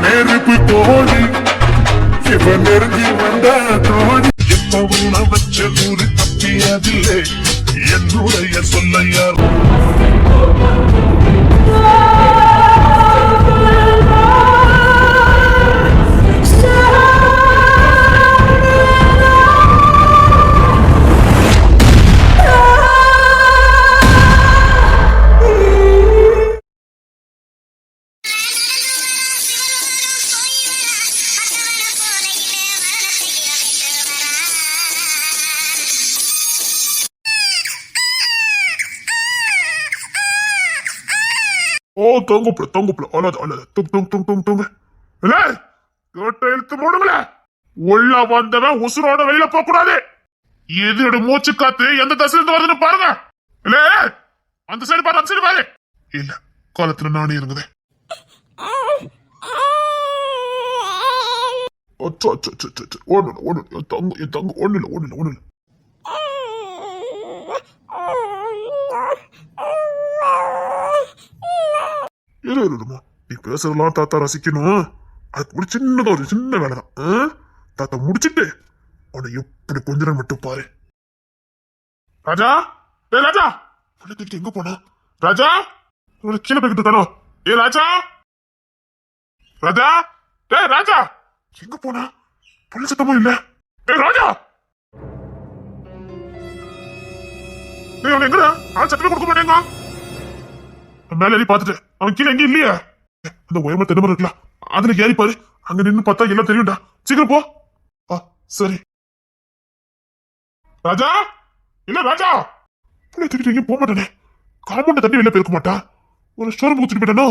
நெருப்பு தோழி. இவன் நெருங்கி வந்த தோழி. எப்பவுள்ள வச்ச ஊரு தப்பியதில்லை. என்னுடைய சொல்லையார் தொங்குப்புல தூங்குப்புல அழாது அழாது துங் துங் துங் துங் துங்க இல்ல கேட்ட இழுத்து மூடுங்கள. உள்ள வந்தவன் உசுரோட வெளியில போக கூடாது எது மூச்சு காத்து எந்த தசையில இருந்து வருதுன்னு பாருங்க. இல்ல அந்த சைடு பாரு அந்த சைடு பாரு. இல்ல காலத்துல நானே இருங்குதே அச்சோ அச்சோ அச்சோ அச்சோ, ஒண்ணு இல்ல, ஒண்ணு இல்ல, என் தங்க ஒண்ணு ஒண்ணு ஒண்ணு இல்ல இரு இருமா நீ பேசுறதெல்லாம் தாத்தா ரசிக்கணும். அதுக்கு ஒரு சின்னதாக ஒரு சின்ன வேலை தான் தாத்தா முடிச்சிட்டு உன்னை எப்படி கொஞ்ச நேரம் மட்டும் பாரு. ராஜா ஏ ராஜா. உன்னை எங்க போனோம் ராஜா உன்னை கீழே போய்கிட்டு இருக்கானோ? ஏ ராஜா. ராஜா ஏ ராஜா. எங்க போனா? புள்ள சத்தமும் இல்ல. ஏ ராஜா. ஏய் அவன் எங்கடா? ஆள் சத்தமே கொடுக்க மாட்டேங்க மேலே பார்த்துட்டு. அவன் கீழே எங்கேயும் இல்லையா. அந்த உயர்ம தென்னமரம் இருக்குல்ல அதுல ஏறி பாரு. அங்க நின்னு பார்த்தா எல்லாம் தெரியும்டா. சீக்கிரம் போ. ஆ சரி. ராஜா? இல்ல ராஜா? புள்ளை தூக்கிட்டு எங்கேயும் போக மாட்டானே. காம்பவுண்ட் தண்ணி வெளில போயிருக்க மாட்டா. ஒரு ஸ்டோர் கொடுத்துட்டு போயிட்டானோ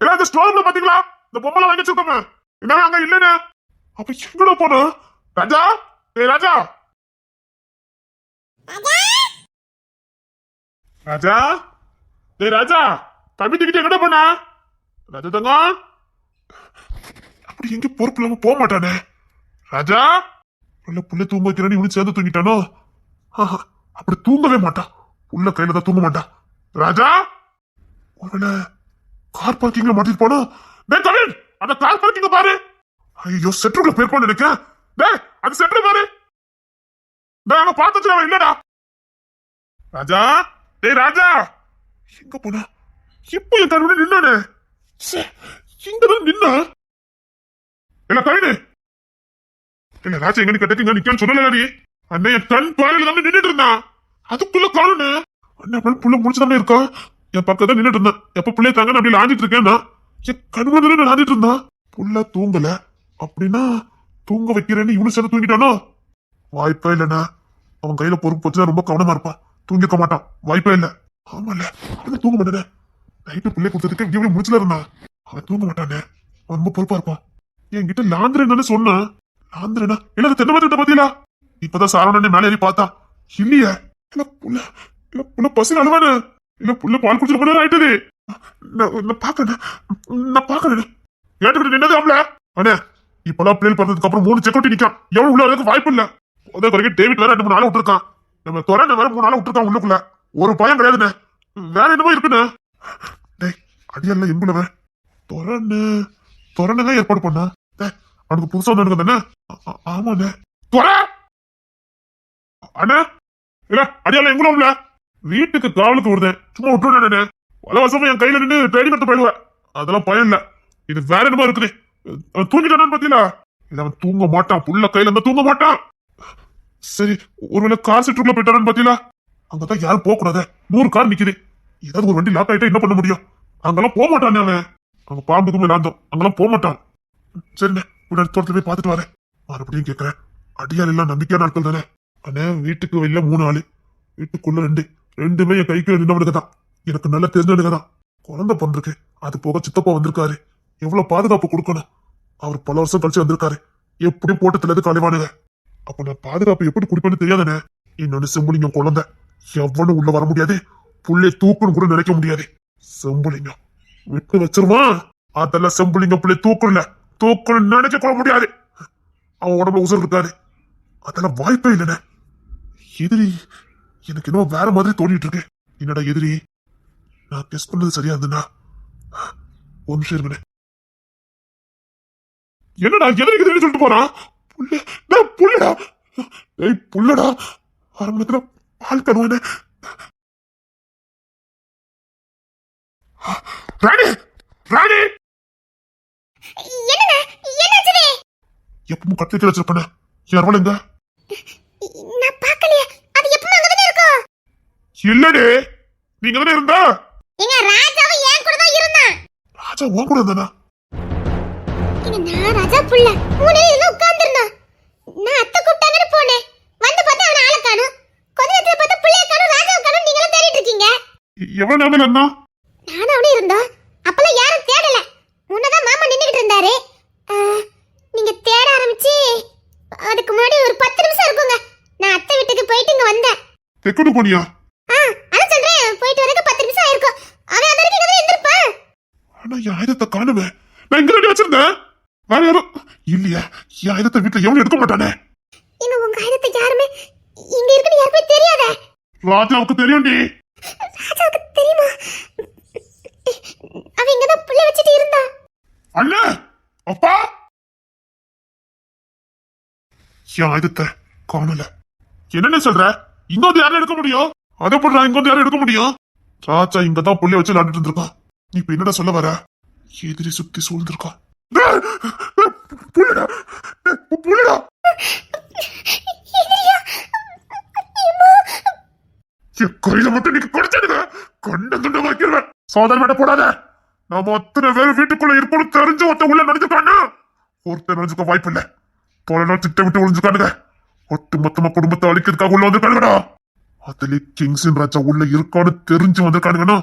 இல்ல அந்த ஸ்டோர் ரூம்ல பாத்தீங்களா? இந்த பொம்மலை வாங்கி வச்சிருக்கோமே. என்ன அங்க இல்லன்னு? அப்ப எங்கடா போனா? ராஜா? ஏய் ராஜா? ராஜா? டேய் ராஜா? தம்பி என்ன பண்ண ராஜா தங்கம் அப்படி எங்க பொறுப்பு இல்லாம போக மாட்டானே. ராஜா? புள்ள புள்ள தூங்க வைக்கிறேன்னு இவனு சேர்ந்து தூங்கிட்டானோ? அப்படி தூங்கவே மாட்டான் உள்ள கையில தான் தூங்க மாட்டான் ராஜா? ஒருவேளை கார் பார்க்கிங்ல மாட்டிட்டு போனோம் டே கவின் அந்த கார் பார்க்கிங்க பாரு. ஐயோ செட்ருக்குள்ள போயிருப்பான்னு நினைக்கிறேன் டேய் அது செட்ரு பாரு. டே அவன் பார்த்துச்சு அவன் இல்லடா. ராஜா? டேய் ராஜா? எங்க போனா? இப்போ என் கருவிட நின்னானே? இங்கதான் நின்னா? இல்ல கவினு இல்ல ராஜா எங்க கட்டக்கு நிக்கன்னு சொல்லல நீ அண்ணன் என் கண் பாறையில தான் நின்னுட்டு இருந்தான் அதுக்குள்ள காணுனே? அண்ணன் அப்படியே புள்ள முடிச்சுதானே இருக்கான் என் பக்கத்துல நின்னுட்டு இருந்தான் எப்ப பிள்ளைய தாங்க அப்படி லாஞ்சிட்டு இருக்கேன்னா? என் கண் முதல்ல லாஞ்சிட்டு இருந்தான் புள்ள தூங்கல. அப்படின்னா தூங்க வைக்கிறேன்னு இவனு சேர்ந்து தூங்கிட்டானோ? வாய்ப்பே இல்லைண்ணா. அவன் கையில பொறுப்பு வச்சுதான் ரொம்ப கவனமா இருப்பான். தூங்கிக்க மாட்டான். வாய்ப்பே இல்ல. ஆமால தூங்க மாட்டானே. நைட்டு பிள்ளை கொடுத்ததுக்கு இவன் முடிச்சுல இருந்தா அவன் தூங்க மாட்டானே. ரொம்ப பொறுப்பா இருப்பான் என்கிட்ட லாந்திரன் தானே சொன்னான் லாந்திரனா? இல்ல தென்னை மரத்தை பாத்தீங்களா? இப்பதான் சாரவணனே மேலே ஏறி பார்த்தா. இல்லையே. இல்ல புள்ள. இல்ல புள்ள பசி அழுவானு. இல்ல புள்ள பால் குடிச்சிட்டு போன ஆயிட்டது. நான் நான் பாக்கறேன் நான் பாக்கறேன் ஏட்டுக்கிட்டு நின்னது அவள? அண்ணே இப்பெல்லாம் பிள்ளைகள் பிறந்ததுக்கு அப்புறம் மூணு செக்யூரிட்டி நிக்கான் எவ்வளவு உள்ள வரதுக்கு வாய்ப்பு இல்ல. அதே வரைக்கும் டேவிட் வேற ரெண்டு மூணு நாள் விட்டுருக்கான். நம்ம துறை வேற மூணு நாள் விட்டுருக்கான் உள்ளுக்குள்ள. ஒரு பயம் கிடையாதுண்ணே. வேற என்னமோ இருக்குண்ணே. அடியல்ல எங்குலவன் துறன்னு. துறன்னு ஏற்பாடு பண்ணா. அவனுக்கு புதுசா வந்து தானே ஆமாண்ணே. துற! அண்ணா! இல்ல அடியால எங்குல வீட்டுக்கு காவலுக்கு விடுதேன் சும்மா விட்டுறேன் வலவசமா என் கையில நின்று தேடி எடுத்து போயிடுவேன் அதெல்லாம் பயம் இல்ல. இது வேற என்னமா இருக்குது. அவன் தூங்கிட்டானு பாத்தீங்களா? இல்ல அவன் தூங்க மாட்டான். புள்ள கையில இருந்தா தூங்க மாட்டான். சரி ஒருவேளை கார் சிட்டுக்குள்ள போயிட்டானு பாத்தீங்களா? அங்கதான் யாரும் போக கூடாது நூறு கார் நிக்குது. ஏதாவது ஒரு வண்டி லாக் ஆயிட்டா என்ன பண்ண முடியும்? அங்கெல்லாம் போக மாட்டானே அவன். அங்க பாம்புக்கும் விளாந்தோம் அங்கெல்லாம் போக மாட்டான். சரிண்ணே உடனே தோட்டத்துல போய் பார்த்துட்டு வரேன். மறுபடியும் கேட்கறேன் அடியால் எல்லாம் நம்பிக்கையான நாட்கள் தானே. அண்ணே வீட்டுக்கு வெளில மூணு ஆளு. வீட்டுக்குள்ள ரெண்டு. ரெண்டுமே என் கைக்கு நின்னவனுக்கு தான். எனக்கு நல்லா தெரிஞ்சவனுக்கு தான். குழந்தை பிறந்திருக்கு. அது போக சித்தப்பா வந்திருக்காரு. எவ்வளவு பாதுகாப்பு கொடுக்கணும்? அவர் பல வருஷம் கழிச்சு வந்திருக்காரு. எப்படி போட்டத்துல இருந்து கலைவானுங்க. அப்ப நான் பாதுகாப்பு எப்படி கொடுப்பேன்னு தெரியாதானே? இன்னொன்னு செம்புலிங்கம் குழந்தை. எவ்வளவு உள்ள வர முடியாது. புள்ளைய தூக்குன்னு கூட நினைக்க முடியாது. செம்புலிங்கம் விட்டு வச்சிருமா? அதெல்லாம் செம்புலிங்கம் பிள்ளை தூக்கணும்ல தூக்கணும் நினைக்க கூட முடியாது. அவன் உடம்புல உசுர் இருக்காரு அதெல்லாம் வாய்ப்பே இல்லைண்ணே. எதிரி எனக்கு இன்னும் வேற மாதிரி தோணிட்டு இருக்கு. என்னடா எதிரி? நான் கெஸ் பண்ணது சரியா இருந்ததுன்னா ஒரு நிமிஷம் இருங்கண்ணே என்னடா எதிரிக்கு தெரியும் சொல்லிட்டு போறான்? புள்ளடா. ஏய் புள்ளடா. அரை பால் தருவானே ராணி! ராணி! என்னங்க என்னாச்சுவே எப்பவும் கீழே வச்சிருப்பேன். யாரோட எங்க? நான் பார்க்கலையே. அது எப்பவும் அங்கதானே இருக்கும்? இல்லடி. நீங்க தானே இருந்தா? எங்க ராஜாவும் என் கூட தான் இருந்தான். ராஜா உன் கூட இருந்தானா? எங்க நான் ராஜா புள்ள. மூணு இதுல உட்கார்ந்திருந்தான் நான் அத்தை கூப்பிட்டாங்கன்னு போனேன். வந்து பார்த்தா அவன ஆளை காணும். கொஞ்ச நேரத்துல பார்த்தா புள்ளைய காணும் ராஜாவை காணும். நீங்களும் தேடிட்டு இருக்கீங்க. எவ்வளவு நேரம் இருந்தா நானும் அவனும் இருந்தோம் அப்பெல்லாம் யாரும் தேடல. முன்னதான் மாமா நின்னுகிட்டு இருந்தாரு. நீங்க தேட ஆரம்பிச்சு அதுக்கு முன்னாடி ஒரு பத்து நிமிஷம் இருக்குங்க. நான் அத்தை வீட்டுக்கு போயிட்டு இங்க வந்தேன். தெக்குடு போனியா? அதான் சொல்றேன். போயிட்டு வரதுக்கு பத்து நிமிஷம் ஆயிருக்கும். அவன் வரைக்கும் இங்க இருந்திருப்பான். ஆனா என் ஆயுதத்தை காணுமே. நான் இங்க ரெடி வச்சிருந்தேன்? வேற யாரும் இல்லையா என் ஆயுதத்தை வீட்டுல எவனும் எடுக்க மாட்டானே. இன்னும் உங்க ஆயுதத்தை யாருமே இங்க இருக்குன்னு யாருமே தெரியாதே. ராஜாவுக்கு தெரியும்டி. ராஜாவுக்கு தெரியுமா? அவன் இங்கதான் புள்ள வச்சுட்டு இருந்தான் அண்ணே! அப்பா! என் ஆயுதத்தை காணல. என்னன்னு சொல்ற? இங்க வந்து யாரும் எடுக்க முடியும்? அதை போடுறா இங்க வந்து யாரும் எடுக்க முடியும்? ராஜா இங்க தான் புள்ளைய வச்சு விளையாண்டுட்டு இருந்திருக்கான் நீ இப்ப என்னடா சொல்ல வர? எதிரி சுத்தி சூழ்ந்திருக்கான் புள்ளடா! புள்ளடா! என் கையில மட்டும் நீங்க கொடுத்ததுங்க கண்ட துண்ட வைக்கிறவன். சோதனை மேட போடாத. நாம அத்தனை பேர் வீட்டுக்குள்ள இருப்போம் தெரிஞ்சு ஒருத்த உள்ள நடிச்சுக்கானா ஒருத்தர் நடந்துக்க வாய்ப்பு இல்லை. பல நாள் திட்டமிட்டு ஒளிஞ்சுக்கானுங்க ஒட்டு மொத்தமா குடும்பத்தை அழிக்கிறதுக்காக உள்ள வந்திருக்கானுங்கடா அதுல கிங்ஸின் ராஜா உள்ள இருக்கான்னு தெரிஞ்சு வந்திருக்கானுங்கண்ணா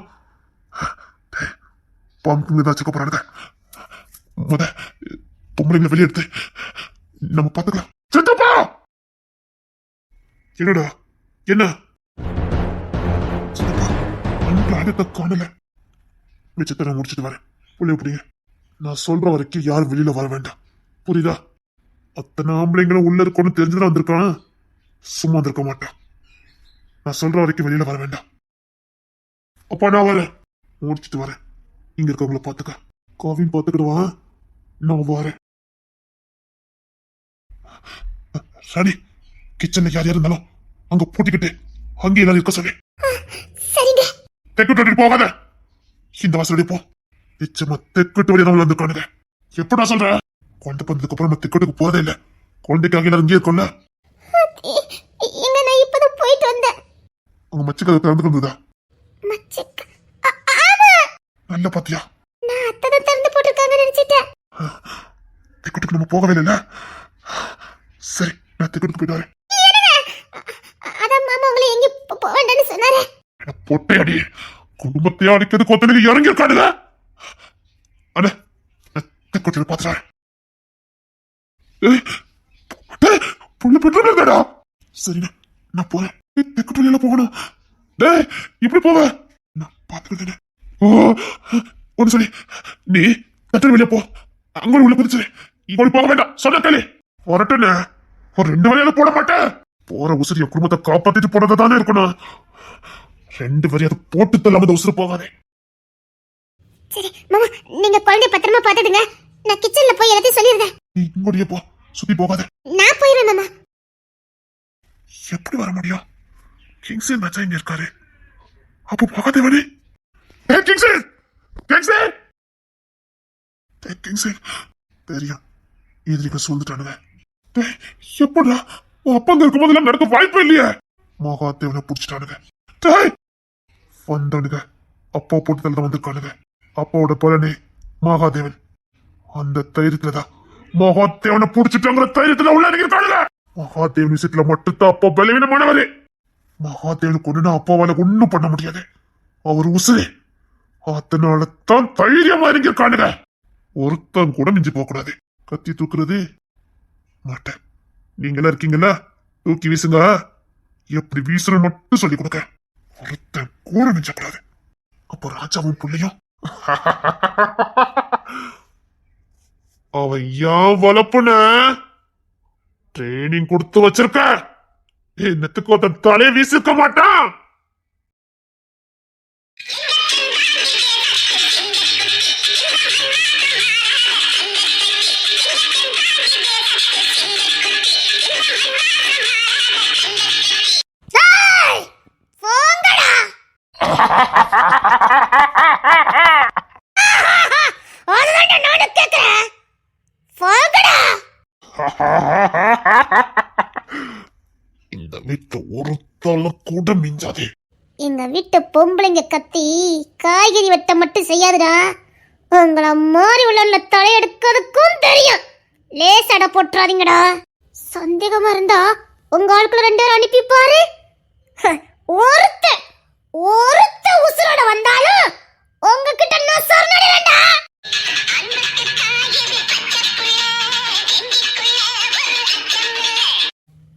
பம்புங்க ஏதாச்சும் போறானுங்க. முத பொம்பளைங்களை வெளியே எடுத்து நம்ம பார்த்துக்கலாம். சித்தப்பா! என்னடா? என்ன? அன்பு காணல மிச்சத்தை நான் முடிச்சிட்டு வரேன். புள்ளிய எப்படிங்க நான் சொல்ற வரைக்கும் யாரும் வெளியில வர வேண்டாம். புரியுதா? அத்தனை ஆம்பளைங்களும் உள்ள இருக்கணும்னு தெரிஞ்சுதான் வந்திருக்கான். சும்மா வந்திருக்க மாட்டான். நான் சொல்ற வரைக்கும் வெளியில வர வேண்டாம். அப்பா நான் வரேன். முடிச்சிட்டு வரேன். இங்க இருக்கவங்கள பாத்துக்க. கோவின் பாத்துக்கிடுவா நான் வரேன். சரி. கிச்சன்ல யார் யார் இருந்தாலும் அங்க பூட்டிக்கிட்டு அங்கே எல்லாரும் இருக்க சொல்லி. சரிங்க. தெற்கு வழி போகாத. இந்த வாசல் போ. நிச்சயமா தெற்குட்டு வழி தான் வந்துருக்கானுங்க எப்படா சொல்ற? கொண்டு வந்ததுக்கு அப்புறம் நம்ம தெற்குட்டுக்கு போறதே இல்ல. குழந்தைக்காக எல்லாரும் இங்கே இருக்கோம்ல உங்க மச்சுக்கு திறந்து ஆமா. நல்ல பாத்தியா? தெற்குட்டுக்கு நம்ம போகவே இல்லைல்ல. சரி நான் போயிட்டு வரேன். அ- அதான் மாமா உங்களை எங்கேயும் போ- போக வேண்டாம்னு சொன்னாரு. என்ன பொட்டையடி. குடும்பத்தை அடிக்கிறது கொத்தனுக்கு இறங்கி இருக்காடுங்க அண்ணே நான் பாத்துறேன் புள்ள பெட்ரோல் இருந்தாடா சரிண்ணே நான் போறேன். ஏய், தெற்கு வழியில போகணும். டேய் இப்படி போவ. நான் பாத்துக்கிட்டேன் ஓ ஒன்று சொல்லி. நீ தட்டு வெளியே போ. அங்க உள்ள குதிச்சு இங்க போக வேண்டாம். சொன்ன கேளு. வரட்டுன்னு ஒரு ரெண்டு வேலையில போட மாட்டேன். போற உசிரிய என் குடும்பத்தை காப்பாத்திட்டு போனதை தானே இருக்கணும். ரெண்டு வரி அதை போட்டு தள்ளாம உசுறு போகாதே. சரி மாமா நீங்க குழந்தைய பத்திரமா பாத்துடுங்க நான் கிச்சன்ல போய் எல்லாத்தையும் சொல்லிடுறேன். நீ இங்கோடியே போ. சுத்தி போகாத. நான் போயிடுறேன் மாமா. எப்படி வர முடியும்? கிங்ஸே மச்சா இங்க இருக்காரு. அப்போ போகாதே வழி. ஏ கிங்ஸே கிங்ஸே ஏ கிங்ஸே தெரியும். எதிரிக்க சூழ்ந்துட்டானுங்க. டேய், எப்படா உன் அப்பா அங்க இருக்கும்போது எல்லாம் நடக்க வாய்ப்பே இல்லையே. மகாதேவனை புடிச்சிட்டானுங்க. டேய் அப்பா போட்டு தான் வந்திருக்கானுங்க. அப்பாவோட பலனே மகாதேவன். அந்த தைரியத்துல தான் மகாதேவனை புடிச்சிட்டாங்கிற தைரியத்துல உள்ள இருக்கானுங்க மகாதேவன் விஷயத்துல மட்டும்தான் அப்பா பலவீனமானவரு. மகாதேவன் கொண்டுனா அப்பாவால ஒண்ணும் பண்ண முடியாது. அவர் உசுரே. அதனால தான் தைரியமா இருக்கானுங்க ஒருத்தன் கூட மிஞ்சி போக கூடாது கத்தி தூக்குறது மாட்டேன். நீங்களா இருக்கீங்களா? தூக்கி வீசுங்க. எப்படி வீசுற மட்டும் சொல்லி கொடுக்க ஒருத்தன் கூட மிஞ்சக்கூடாது. அப்போ ராஜாவும் பிள்ளையும். அவன் ஏன் வளப்புன ட்ரைனிங் கொடுத்து வச்சிருக்க. என்னத்துக்கு ஒருத்தன் தலையை வீசிருக்க மாட்டான்? அதுதான் நானும் இந்த வீட்டு ஒரு கூட மிஞ்சாதே. எங்க வீட்டு பொம்பளைங்க கத்தி காய்கறி வெட்ட மட்டும் செய்யாதுடா. உங்களை மாறி உள்ள தலையெடுக்கிறதுக்கும் தெரியும். லேசட போட்டுறாதீங்கடா. சந்தேகமா இருந்தா உங்க ஆட்களை ரெண்டு பேரும் அனுப்பி பாரு ஒருத்தன். ஒருத்த உசுரோட வந்தாலும் உங்ககிட்ட நான் சொன்னடி வேண்டாம்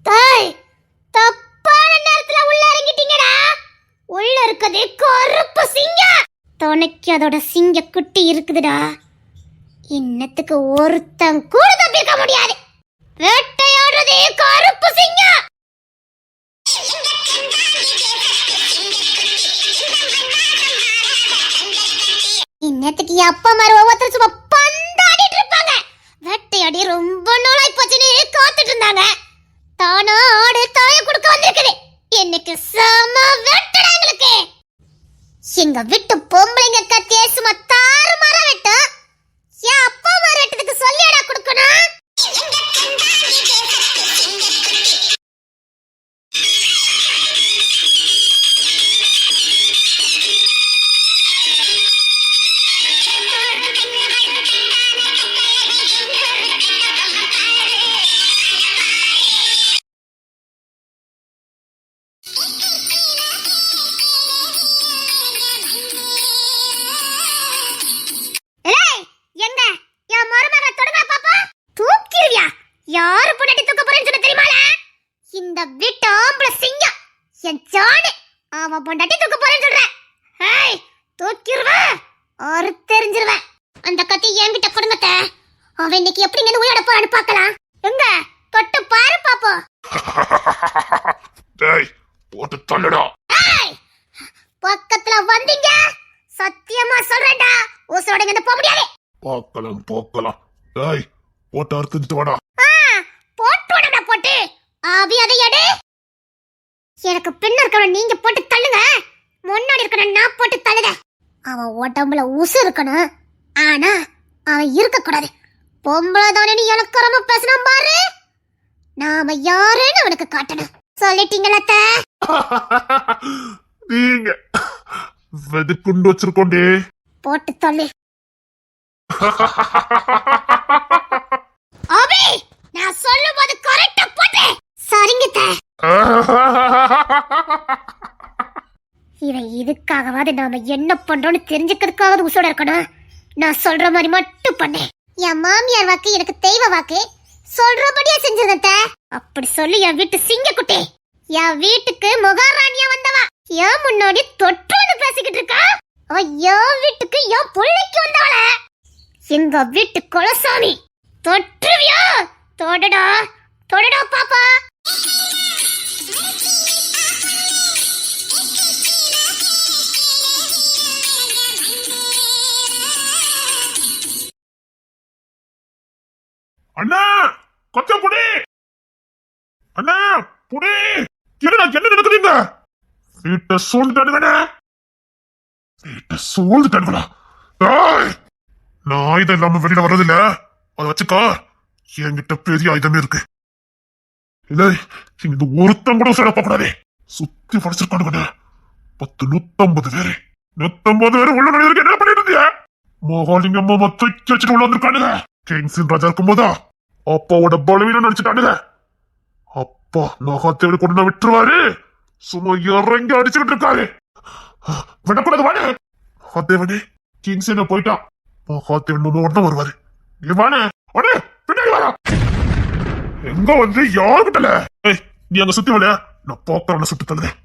தாய் தப்பான நேரத்துல உள்ள இறங்கிட்டீங்கடா. உள்ள இருக்குது கருப்பு சிங்க. துணைக்கு அதோட சிங்க குட்டி இருக்குதுடா. இன்னத்துக்கு ஒருத்தன் கூட தப்பிக்க முடியாது. வேட்டையாடுறதே கருப்பு சிங்கம் நேத்துக்கு என் அப்பா மாதிரி ஒவ்வொருத்தரும் சும்மா பொண்டாட்டி தூக்க போறேன்னு சொல்ல தெரியுமால? இந்த வீட்டு ஆம்பளை சிங்கம். என் ஜானு. அவன் பொண்டாட்டி தூக்க போறேன்னு சொல்றேன். ஏய் தூக்கிடுவேன் ஒரு தெரிஞ்சிருவேன். அந்த கத்தி என்கிட்ட கொடுங்கத்த அவன் இன்னைக்கு எப்படி இங்க உயிரோட போறான்னு பார்க்கலாம். எங்க? தொட்டு பாரு பாப்போம். டேய் போட்டு தள்ளுடா. பக்கத்துல வந்தீங்க. சத்தியமா சொல்றேன்டா. உசுரோட இங்க போக முடியாது. பார்க்கலாம் பார்க்கலாம். டேய் போட்டு அறுத்துட்டு வாடா. போட்டு போட்டு. ஆவி அதை எடு. எனக்கு பின்ன இருக்கணும் நீங்க போட்டு தள்ளுங்க. முன்னாடி இருக்கணும் நான் போட்டு தள்ளுத அவன் உடம்புல உசு இருக்கணும். ஆனா அவன் இருக்க கூடாது பொம்பளை தானே நீ இலக்கரமா பேசணும் பாரு. நாம யாருன்னு அவனுக்கு காட்டணும். சொல்லிட்டீங்களா? நீங்க வெதுக்குண்டு வச்சிருக்கோண்டே. போட்டு தள்ளு. அபி சொல்லும்போது சொல்லும் போது கரெக்டா போட்டு. சரிங்க இவன் இதுக்காகவாது நாம என்ன பண்றோம்னு தெரிஞ்சுக்கிறதுக்காவது உசோட இருக்கணும். நான் சொல்ற மாதிரி மட்டும் பண்ணேன் என் மாமியார் வாக்கு எனக்கு தெய்வ வாக்கு. சொல்றபடியா செஞ்சிருந்த அப்படி சொல்லி என் வீட்டு சிங்கக்குட்டி. என் வீட்டுக்கு முகாராணியா வந்தவா. ஏன் முன்னாடி தொற்றுன்னு பேசிக்கிட்டு இருக்கா. அவ என் வீட்டுக்கு என் பிள்ளைக்கு வந்தவள. எங்க வீட்டு குலசாமி. தொற்றுவியா? தொடடா தொடடா பாப்பா. அண்ணா கொஞ்சம் புடி. அண்ணா புடி. என்னடா என்ன நடக்குதுங்க? வீட்டை சூழ்ந்துட்டானுங்கண்ணா. வீட்டை சூழ்ந்துட்டானுங்களா? ஏய்! நான் இதை இல்லாம வெளியில வர்றதில்ல. அதை வச்சுக்கோ. என்கிட்ட பெரிய ஆயுதமே இருக்கு. இல்லை இந்த ஒருத்தன் கூட சிறப்ப கூடாது சுத்தி படிச்சிருக்கானுங்க பத்து நூத்தம்பது பேரு. நூத்தம்பது பேரு உள்ள நுழையிருக்கு என்ன பண்ணிட்டு இருந்தியா மகாலிங்கம் அம்மா தூக்கி வச்சுட்டு உள்ள வந்திருக்கானுங்க. கிங்ஸின் ராஜா இருக்கும்போதா? அப்பாவோட பலவீனம் நினைச்சிட்டானுங்க. அப்பா மகாத்தேவனை கொண்டு நான் விட்டுருவாரு. சும்மா இறங்கி அடிச்சுக்கிட்டு இருக்காரு. விடக்கூடாது வாடு. மகாத்தேவனே கிங்ஸ் என்ன போயிட்டான். மகாத்தேவன் முன்னோட தான் வருவாரு. நீ வானே வாடே. எங்க வந்து யாருக்கிட்டல ஏய் நீ அங்க சுத்தி வாட. நான் போக்கறவன சுட்டு தள்ளுறேன்.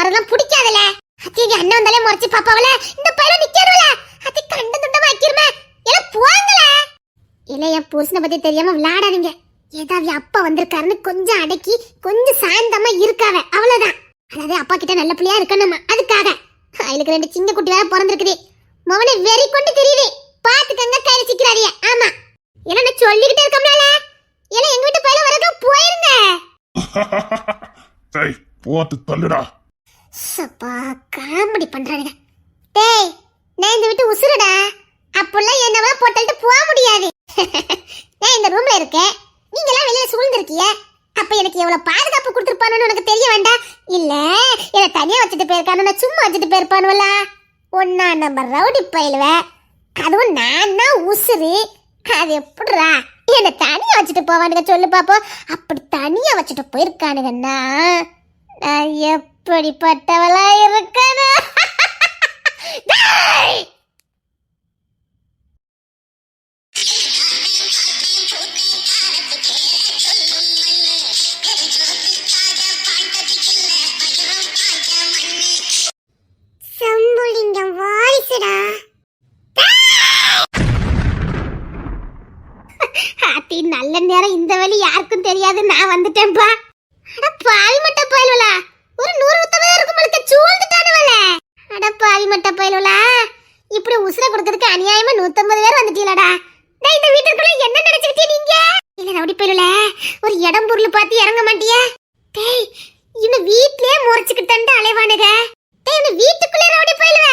வரதெல்லாம் பிடிக்காதுல. அத்தி அண்ணன் வந்தாலே முறைச்சு பாப்பாவல இந்த பையல நிக்கணும்ல. அத்தி கண்ட துண்டமா வைக்கிறமே எல்லாம் போங்கல. இல்ல என் புருஷனை பத்தி தெரியாம விளையாடாதீங்க. ஏதாவது அப்பா வந்திருக்காருன்னு கொஞ்சம் அடக்கி கொஞ்சம் சாந்தமா இருக்காவ. அவ்வளவுதான். அதாவது அப்பா கிட்ட நல்ல பிள்ளையா இருக்கணுமா? அதுக்காக. அவளுக்கு ரெண்டு சிங்க குட்டி வேற பிறந்திருக்குது. மவனை வெறி கொண்டு தெரியுது. பாத்துக்கங்க கையில சிக்கிறாரிய ஆமா. ஏன்னா நான் சொல்லிக்கிட்டே இருக்கோம்னால ஏன்னா எங்க வீட்டு பையில வரதும் போயிருங்க. போட்டு தள்ளுடா. சப்பா காமெடி பண்றானுங்க. டேய் நான் இந்த வீட்டு உசுருடா. அப்பெல்லாம் என்னவா போட்டல்ட்டு போக முடியாது. நான் இந்த ரூம்ல இருக்கேன் நீங்க எல்லாம் வெளியே சூழ்ந்திருக்கீங்க அப்ப எனக்கு எவ்வளவு பாதுகாப்பு கொடுத்துருப்பானு உனக்கு தெரிய வேண்டாம் இல்ல என்ன தனியா வச்சுட்டு போயிருக்கானு நான் சும்மா வச்சுட்டு போயிருப்பானுவல ஒன்னா நம்ம ரவுடி பயிலுவ. அதுவும் நான் தான் உசுறு அது எப்படிடா? என்ன தனியா வச்சுட்டு போவானுங்க சொல்லு பாப்போம் அப்படி தனியா வச்சுட்டு போயிருக்கானுங்கன்னா நான் இப்படிப்பட்டவளா இருக்கணும் சம்புலிங்கம் வாரிசுடா. நல்ல நேரம் இந்த வழி யாருக்கும் தெரியாது. நான் வந்துட்டேன்ப்பா பால் மட்டும் போயிடுவலா. ஒரு நூறு நூத்தம்பது இருக்கும் மலுக்க சூழ்ந்துட்டானுவல அட பாவி மட்ட பயலுலா. இப்படி உசுர கொடுக்கறதுக்கு அநியாயமா நூத்தம்பது பேர் வந்துட்டீங்களடா டேய் இந்த வீட்டுக்குள்ள என்ன நினைச்சுக்கிட்டே நீங்க? இல்ல ரவுடி பயலுல. ஒரு இடம் பொருள் பார்த்து இறங்க மாட்டியா. டேய் இன்னும் வீட்லயே முறைச்சுக்கிட்டு அலைவானுக. டேய் இந்த வீட்டுக்குள்ளே ரவுடி பயலுவ.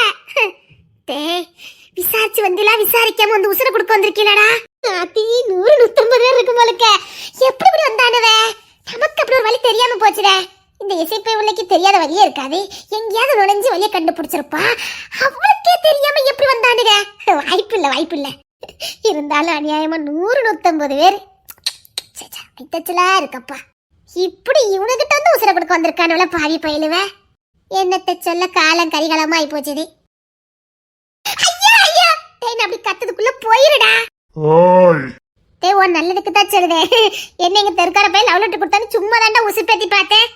டேய் விசாரிச்சு வந்தீங்களா விசாரிக்காம வந்து உசுர கொடுக்க வந்திருக்கீங்களடா ஆத்தி நூறு நூத்தம்பது பேர் இருக்கும் போலுக்க எப்படி இப்படி வந்தானுவே நமக்கு அப்படி ஒரு வழி தெரியாம போச்சுடே இந்த இசைப்பை உள்ளக்கு தெரியாத வழியே இருக்காது. எங்கேயாவது நுழைஞ்சு வழியை கண்டுபிடிச்சிருப்பா. அவளுக்கே தெரியாம எப்படி வந்தானுங்க? வாய்ப்பு இல்ல வாய்ப்பு இல்ல இருந்தாலும் அநியாயமா நூறு நூத்தம்பது பேர். வைத்தச்சலா இருக்கப்பா. இப்படி இவனுகிட்ட வந்து உசுர கொடுக்க வந்திருக்கானுல பாவி பயிலுவ. என்னத்தை சொல்ல காலம் கரிகாலமா ஆயி போச்சுது அப்படி கத்ததுக்குள்ள போயிருடா. டேய் உன் நல்லதுக்கு தான் சொல்லுதே. என்ன எங்க தெருக்கார பையன் லவ் லெட்டர் கொடுத்தான்னு சும்மா தாண்டா உசு பேத்தி பார்த்தேன்.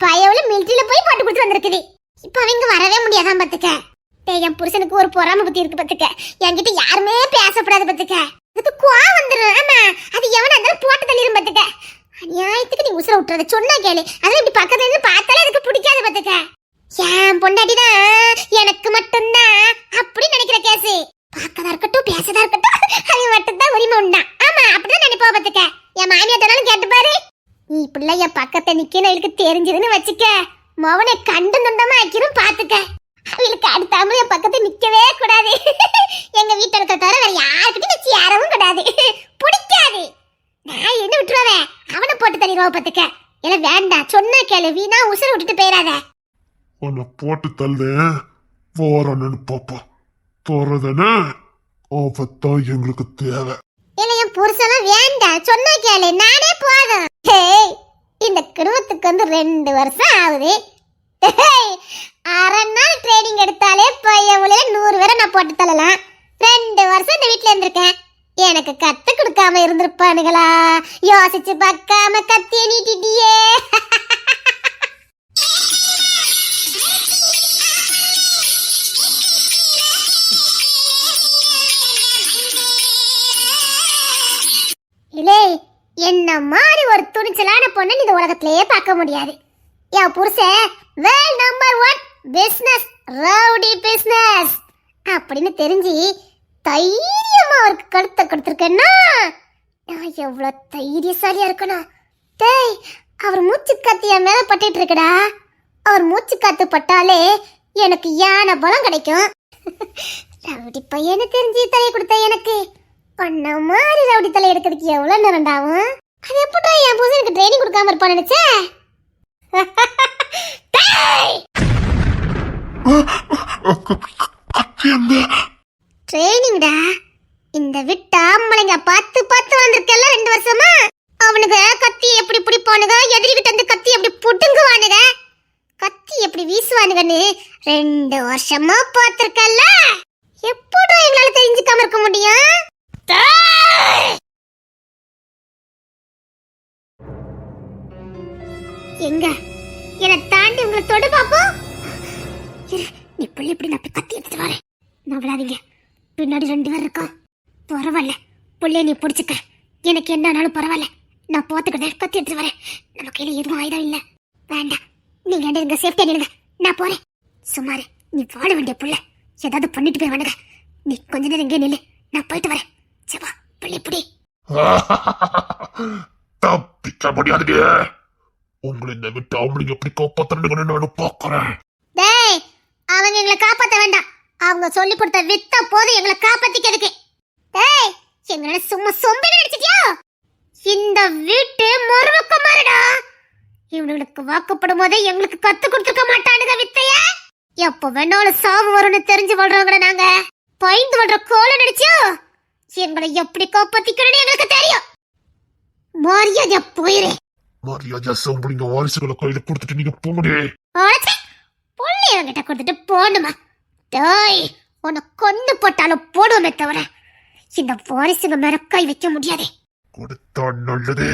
பயவுல மிலிட்டரியில போய் போட்டு கொடுத்து வந்திருக்குது. இப்போ அவங்க வரவே முடியாதான் பாத்துக்க. டேய் என் புருஷனுக்கு ஒரு பொறாம புத்தி இருக்கு பாத்துக்க. என்கிட்ட யாருமே பேசப்படாது பாத்துக்க. அதுக்கு குவா வந்துடும் ஆமா. அது எவனா இருந்தாலும் போட்டு தள்ளிடும் பாத்துக்க. அநியாயத்துக்கு நீ உசுர விட்டுறத சொன்னா கேளு. அதான் இப்படி பக்கத்துல இருந்து பார்த்தாலே அதுக்கு பிடிக்காது பாத்துக்க. என் பொண்டாட்டி தான் எனக்கு மட்டும்தான். அப்படி நினைக்கிற கேசு. பார்க்கதா இருக்கட்டும் பேசதா இருக்கட்டும். அது மட்டும்தான் உரிமை உண்டா. ஆமா அப்படிதான் நினைப்பா பாத்துக்க. என் மாமியாட்டாலும் கேட்டு பாரு நீ இப்படிலாம் என் பக்கத்தை நிக்கணும் அவளுக்கு தெரிஞ்சதுன்னு வச்சுக்க. மவனை கண்டு நுண்டமா ஆக்கிரும் பாத்துக்க. அவளுக்கு அடுத்த என் பக்கத்தை நிக்கவே கூடாது. எங்க வீட்டுல இருக்க தவிர வேற யாருக்கிட்டும் வச்சு யாரவும் கூடாது. பிடிக்காது. நான் என்ன விட்டுருவேன்? அவனை போட்டு தள்ளிடுவா பாத்துக்க. இல்ல வேண்டாம் சொன்னா கேளு. வீணா உசுர விட்டுட்டு போயிடாத. உன்னை போட்டு தள்ளுதேன். போறேன்னு பாப்பா. போறதுன்னா ஆபத்தான் எங்களுக்கு தேவை. இல்ல என் புருஷனும் வேண்டாம் சொன்னா கேளு. நானே போதும். ஹேய், இந்த குடும்பத்துக்கு வந்து ரெண்டு வருஷம் ஆகுது. அரை நாள் ட்ரைனிங் எடுத்தாலே பையன் நூறு பேரை நான் போட்டு தள்ளலாம். ரெண்டு வருஷம் இந்த வீட்டில் இருந்திருக்கேன். எனக்கு கத்து கொடுக்காம இருந்திருப்பானுங்களா யோசிச்சு பார்க்காம கத்திய நீட்டிட்டியே. இலே என்ன மாதிரி ஒரு துணிச்சலான பொண்ணு இந்த உலகத்திலேயே பார்க்க முடியாது. என் புருஷன் world number one business rowdy business. அப்படின்னு தெரிஞ்சு தைரியமா அவருக்கு கழுத்தை கொடுத்துருக்கேன்னா நான் எவ்வளவு தைரியசாலியா இருக்கணும். டேய் அவர் மூச்சு காத்து என் மேல பட்டுட்டு இருக்கடா. அவர் மூச்சு காத்து பட்டாலே எனக்கு யானை பலம் கிடைக்கும். ரவுடி பையனு தெரிஞ்சு தலையை கொடுத்த எனக்கு. பண்ண மாதிரி ரவுடி தலை எடுக்கிறதுக்கு எவ்வளோ நேரம்டாவும் அது எப்படா என் புதுசு எனக்கு ட்ரைனிங் கொடுக்காம இருப்பான்னு நினைச்சேன் ட்ரைனிங்டா இந்த விட்டா ஆம்பளைங்க பார்த்து பார்த்து வந்திருக்கல ரெண்டு வருஷமா? அவனுங்க கத்தி எப்படி பிடிப்பானுங்க? எதிரிகிட்ட இருந்து கத்தி எப்படி புடுங்குவானுங்க? கத்தி எப்படி வீசுவானுங்கன்னு ரெண்டு வருஷமா பார்த்துருக்கல்ல? எப்படா எங்களால தெரிஞ்சுக்காம இருக்க முடியும்? எங்க? என்னை தாண்டி உங்களை தொடு பாப்போம் நீ பிள்ளை இப்படி நான் போய் கத்தி எடுத்துட்டு வரேன்? நவளாதீங்க பின்னாடி ரெண்டு பேர் இருக்கோம் பரவாயில்ல. பிள்ளைய நீ பிடிச்சிக்க. எனக்கு என்ன ஆனாலும் பரவாயில்ல. நான் போத்துக்கிட்டேன் கத்தி எடுத்துட்டு வரேன். நம்ம கையில எதுவும் ஆயுதம் இல்ல. வேண்டாம். நீங்க ரெண்டு இருங்க சேஃப்டியா நில்லுங்க. நான் போறேன். சுமார் நீ வாழ வேண்டிய புள்ள. ஏதாவது பண்ணிட்டு போய் வேணுங்க நீ கொஞ்ச நேரம் இங்கே நில்லு. நான் போயிட்டு வரேன். சபா புள்ளி புடி. தப்பிக்க முடியாதுடி உங்களை இந்த விட்டு அவங்களுக்கு எப்படி காப்பாத்தணுங்கன்னு நான் பாக்குறேன் டேய் அவங்க எங்களை காப்பாத்த வேண்டாம். அவங்க சொல்லி கொடுத்த வித்த போது எங்களை காப்பாத்திக்கிறதுக்கு. டேய் எங்களை சும்மா சொம்பி நினைச்சிட்டியா இந்த வீட்டு மருமக்க மாறுடா இவனுங்களுக்கு வாக்கப்படும் போதே எங்களுக்கு கத்து கொடுத்துருக்க மாட்டானுங்க வித்தைய. எப்ப வேணாலும் சாவு வரும்னு தெரிஞ்சு வாழ்றவங்கள நாங்க பயந்து வாழ்ற கோல நினைச்சியோ எங்களை எப்படி காப்பாத்திக்கணும்னு எங்களுக்கு தெரியும். மரியாதை போயிரு. மரியாதை சம்பளிங்க வாரிசுகளை கையில கொடுத்துட்டு நீங்க போங்கடி. அடச்சே, புள்ளி என்கிட்ட கொடுத்துட்டு போணுமா டேய் உன்னை கொண்டு போட்டாலும் போடுவோமே தவிர இந்த வாரிசுங்க மேல கை வைக்க முடியாது. கொடுத்தா நல்லது.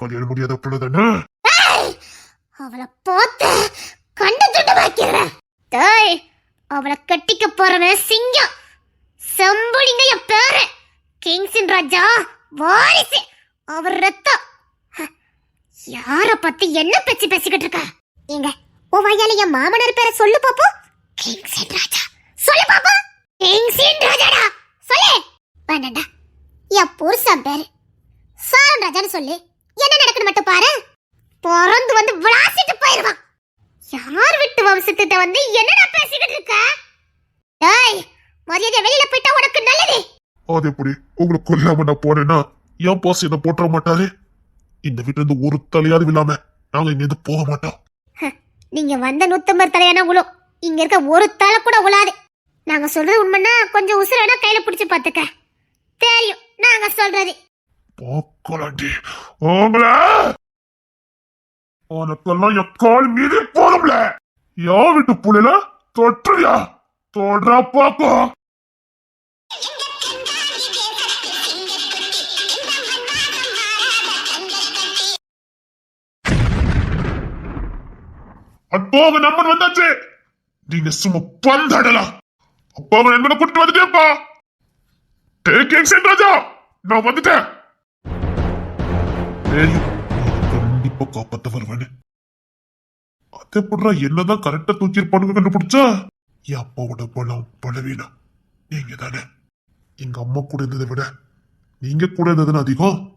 கல்யாணம் முடியாத பிள்ளைதானே? அவளை பார்த்து கண்டு துண்டமாக்கிறேன் டேய் அவளை கட்டிக்க போறவன் சிங்கம். செம்புலிங்கைய என் பேரு. கிங்ஸின் ராஜா வாரிசு. அவர் ரத்தம். ஹ, யார பத்தி என்ன பேச்சு பேசிக்கிட்டு இருக்க? எங்க உன் வாயால என் மாமனார் பேரை சொல்லு பாப்போம் கிங்ஸின் ராஜா. சொல்லு பாப்போம் கிங்ஸின் ராஜாடா. சொல்லு. வேண்டாண்டா. என் புருஷன் பேரு. சாரன் ராஜான்னு சொல்லு. என்ன நடக்குன்னு மட்டும் பாரு. பிறந்து வந்து விளாசிட்டு போயிருவான். யார் விட்டு வம்சத்திட்ட வந்து என்னடா பேசிக்கிட்டு இருக்க? டேய் மரியாதை வெளியில போயிட்டா உனக்கு நல்லது. அது எப்படி? உங்களை கொல்லாம நான் போனேன்னா என் பாஸ் என்ன போட்டுற மாட்டாரு? இந்த வீட்டுல இருந்து ஒரு தலையாவது இல்லாம நாங்க இங்க இருந்து போக மாட்டோம். நீங்க வந்த நூத்தம்பது தலையான உழும். இங்க இருக்க ஒரு தலை கூட உழாது. நாங்க சொல்றது உண்மைன்னா கொஞ்சம் உசுரனா கையில பிடிச்சு பாத்துக்க. தெரியும் நாங்க சொல்றது. பார்க்கலாண்டி உங்கள! உனக்கெல்லாம் என் கால் மீது போதும்ல யா விட்டு புள்ளில தொற்றுறியா தொடுறா பாக்கும் அப்பாங்க நம்பர் வந்தாச்சு. நீங்க சும்மா பந்தாடலாம் அப்பாங்க நண்பனை கூட்டிட்டு வந்துட்டேப்பா டேக்கிங் ராஜா. நான் வந்துட்டேன். தெரியும் கண்டிப்பா காப்பாத்த வருவேன் அதே போடுறா என்னதான் கரெக்டா தூக்கியிருப்பானுங்க கண்டுபிடிச்சா? என் அப்பாவோட பலம் பலவீனம். நீங்க தானே. எங்க அம்மா கூட இருந்ததை விட நீங்க கூட இருந்ததுன்னு அதிகம்.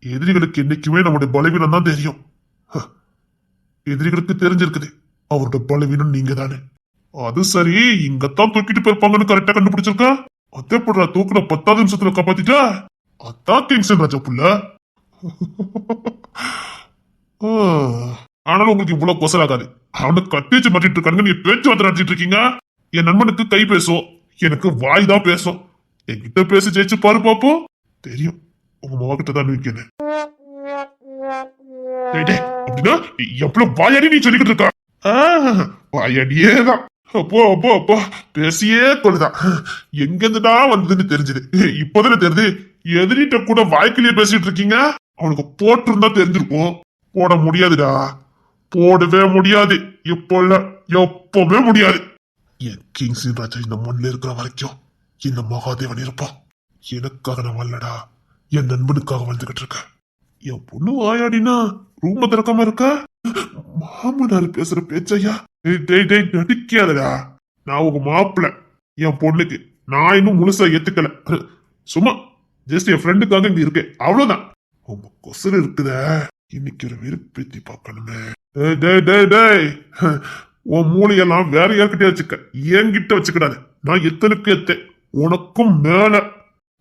எதிரிகளுக்கு என்னைக்குமே நம்முடைய பலவீனம் தான் தெரியும். ஹ. எதிரிகளுக்கு தெரிஞ்சிருக்குது. அவரோட பலவீனம் நீங்க தானே அது சரி இங்கத்தான் தூக்கிட்டு போயிருப்பாங்கன்னு கரெக்டா கண்டுபிடிச்சிருக்கா? அதே போடுறா தூக்குன பத்தாவது நிமிஷத்துல காப்பாத்திட்டா? அதான் கிங்ஸன் ராஜா புள்ள. ஆனாலும் உங்களுக்கு இவ்வளவு கொசலாகாது அவனை கத்தி வச்சு மாட்டிட்டு இருக்காங்க பேச்சு பேச்சுவார்த்தை நடத்திட்டு இருக்கீங்க. என் நண்பனுக்கு கை பேசும். எனக்கு வாய் தான் பேசும். என்கிட்ட பேசி ஜெயிச்சு பாரு பாப்போம். தெரியும். உங்க மாவ தான் நிற்கிறேன் அப்படின்னா எவ்வளவு வாயாடி நீ சொல்லிக்கிட்டு இருக்கா? ஆ, வாயாடியே தான். அப்போ அப்போ அப்போ பேசியே கொள்ளுதான் எங்கிருந்துடா வந்ததுன்னு தெரிஞ்சது. இப்போதானே தெரிஞ்சு எதிரிட்ட கூட வாய்க்கிலேயே பேசிட்டு இருக்கீங்க? அவனுக்கு போட்டிருந்தா தெரிஞ்சிருக்கும். போட முடியாதுடா. போடவே முடியாது. இப்போ இல்ல எப்பவுமே முடியாது. என் கிங்ஸ் ராஜா இந்த மண்ணில் இருக்கிற வரைக்கும் இந்த மகாதேவன் இருப்பான் எனக்காக நான் வரலடா. என் நண்பனுக்காக வந்துகிட்டு இருக்கேன் என் பொண்ணு வாயாடினா ரூம திறக்காம இருக்கா? மாமனார் பேசுற பேச்சையா? டேய் டேய் டேய் நடிக்காதடா. நான் உங்க மாப்பிள்ள என் பொண்ணுக்கு. நான் இன்னும் முழுசா ஏத்துக்கல. சும்மா ஜஸ்ட் என் ஃப்ரெண்டுக்காக இங்க இருக்கேன். அவ்வளவுதான். உங்க கொசரு இருக்குதே. இன்னைக்கு ஒரு வெறுப்பேத்தி பார்க்கணுமே. டேய் டேய் டேய் டேய். உன் மூளையெல்லாம் வேற யார்கிட்டயே வச்சுக்க. என்கிட்ட வச்சுக்கிடாது. நான் எத்தனுக்கு எத்தேன். உனக்கும் மேல.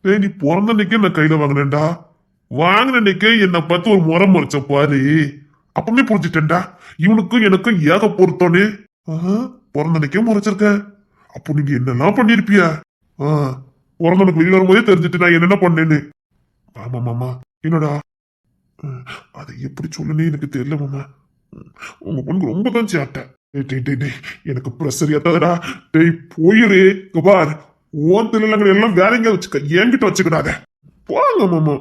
டேய் நீ பிறந்த நான் கையில வாங்கினேன்டா. வாங்கின என்னை பார்த்து ஒரு முறை முறைச்ச பாரு. அப்பவுமே புரிஞ்சுட்டேன்டா. இவனுக்கும் எனக்கும் ஏக பொருத்தோன்னு பிறந்தனைக்கே முறைச்சிருக்க. அப்போ நீங்க என்னெல்லாம் பண்ணிருப்பியா ஆ பிறந்தனுக்கு வெளியே வரும்போதே தெரிஞ்சுட்டு நான் என்னென்ன பண்ணேன்னு. ஆமா மாமா என்னடா? அதை எப்படி சொல்லணும்னு எனக்கு தெரியல மாமா. ம், உங்க பொண்ணுக்கு ரொம்ப தான் சேட்டை டேய், எனக்கு ப்ரெஷர் ஏத்தாதடா. டேய் போயிரு. இங்க பார். ஓன் எல்லாம் வேற எங்க வச்சுக்க. என்கிட்ட வச்சுக்கிடாத. போங்க மாமா.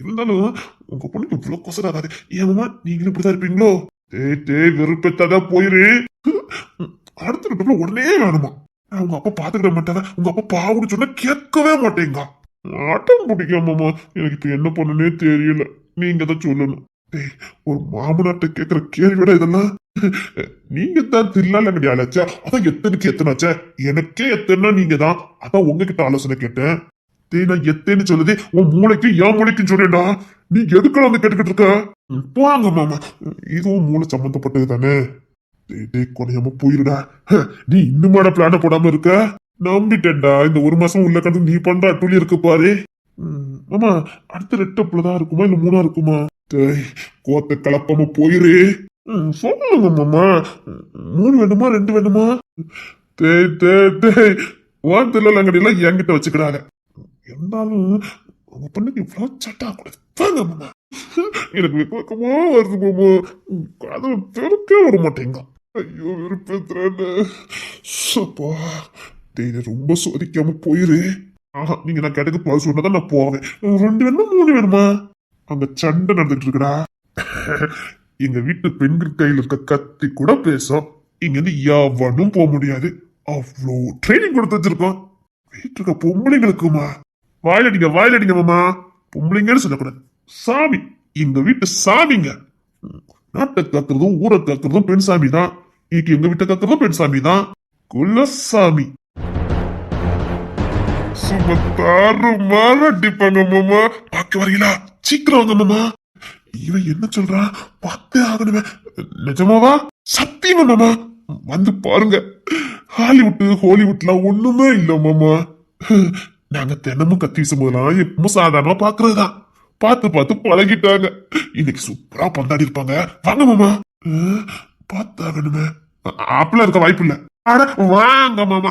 இருந்தாலும் உங்க பொண்ணுக்கு இவ்வளவு கொசராகாது. ஏன் மாமா? நீங்களும் இப்படிதான் இருப்பீங்களோ? டேய் டேய் வெறுப்பெத்தாதா போயிரு. அடுத்த ரெண்டு உடனே வேணுமா? நான் உங்க அப்பா பாத்துக்கிட மாட்டாங்க உங்க அப்பா பாவுன்னு சொன்னா கேட்கவே மாட்டேங்க. ஆட்டம் பிடிக்காமம்மா எனக்கு இப்ப என்ன பண்ணனே தெரியல. நீங்க தான் சொல்லணும். டேய் ஒரு மாமனாட்ட கேக்குற கேள்வியோட இதெல்லாம் நீங்க தான் தில்லாலங்கடி ஆளாச்சா அதான் எத்தனைக்கு எத்தனாச்சா? எனக்கே எத்தனை நீங்க தான். அதான் உங்ககிட்ட ஆலோசனை கேட்டேன். தேனா எத்தேன்னு சொல்லுது உன் மூளைக்கு என் மூளைக்கும் சொல்லேடா நீ எதுக்குள்ள வந்து கேட்டுக்கிட்டு இருக்க? ம், போங்க மாமா. இதுவும் மூளை சம்பந்தப்பட்டது தானே? டேய் குறையாம போயிருடா. ஹ, நீ இன்னுமாட பிளான போடாம இருக்க? நம்பிட்டேன்டா. இந்த ஒரு மாசம் உள்ள கடந்து நீ பண்ற அட்டுலி இருக்கு பாரு. மாமா அடுத்த ரெட்டப்புல தான் இருக்குமா இல்ல மூணா இருக்குமா? டேய் கோத்த கலப்பாம போயிரு. சொல்லுங்க மாமா. மூணு வேணுமா ரெண்டு வேணுமா டேய் டேய் டேய் வான் தில்லங்கடி எல்லாம் என்கிட்ட வச்சுக்கிறாங்க இருந்தாலும் உங்க பொண்ணுக்கு இவ்வளோ சட்டா கொடுத்தாங்க வாங்க மாமா. எனக்கு வெக்க வருது மாமா. கதவு திறக்க வர மாட்டேங்க ஐயோ வெறுப்பேத்துறேன்னு அப்பா டெய்லி ரொம்ப சோதிக்காம போயிரு. ஆஹா நீங்க நான் கிடைக்க போக சொன்னதான் நான் போவேன். ரெண்டு வேணுமா மூணு வேணுமா? அங்க சண்டை நடந்துட்டு இருக்கடா. எங்க வீட்டு பெண்கள் கையில் இருக்க கத்தி கூட பேசும் இங்க இருந்து எவனும் போக முடியாது. அவ்வளோ ட்ரைனிங் கொடுத்து வச்சிருக்கோம். வீட்டுக்கு இருக்க பொம்பளைங்களுக்குமா? வாயிலடிங்க வாயிலடிங்க மாமா. பொம்பளைங்கன்னு சொல்லக்கூடாது. சாமி எங்க வீட்டு சாமிங்க. நாட்டை காக்குறதும் ஊரை காக்குறதும் பெண் சாமி தான். இன்னைக்கு எங்க வீட்டை காக்குறதும் பெண் சாமி தான். குலசாமி. சும்மா தாறுமாறு மாமா. பார்க்க வரீங்களா? சீக்கிரம் வாங்க மாமா. இவன் என்ன சொல்றான்? பார்த்தே ஆகணுமே. நிஜமாவா? சத்தியமா மாமா? வந்து பாருங்க. ஹாலிவுட் ஹாலிவுட்லாம் ஒண்ணுமே இல்ல மாமா. நாங்க தினமும் கத்தி வீசும் எப்பவும் சாதாரணமா பாக்குறதுதான் பார்த்து பார்த்து பழகிட்டாங்க. இன்னைக்கு சூப்பரா பந்தாடி இருப்பாங்க. வாங்க மாமா. அஹ், பார்த்தாகணுமே அப்பெல்லாம் இருக்க வாய்ப்பு இல்ல. வாங்க மாமா.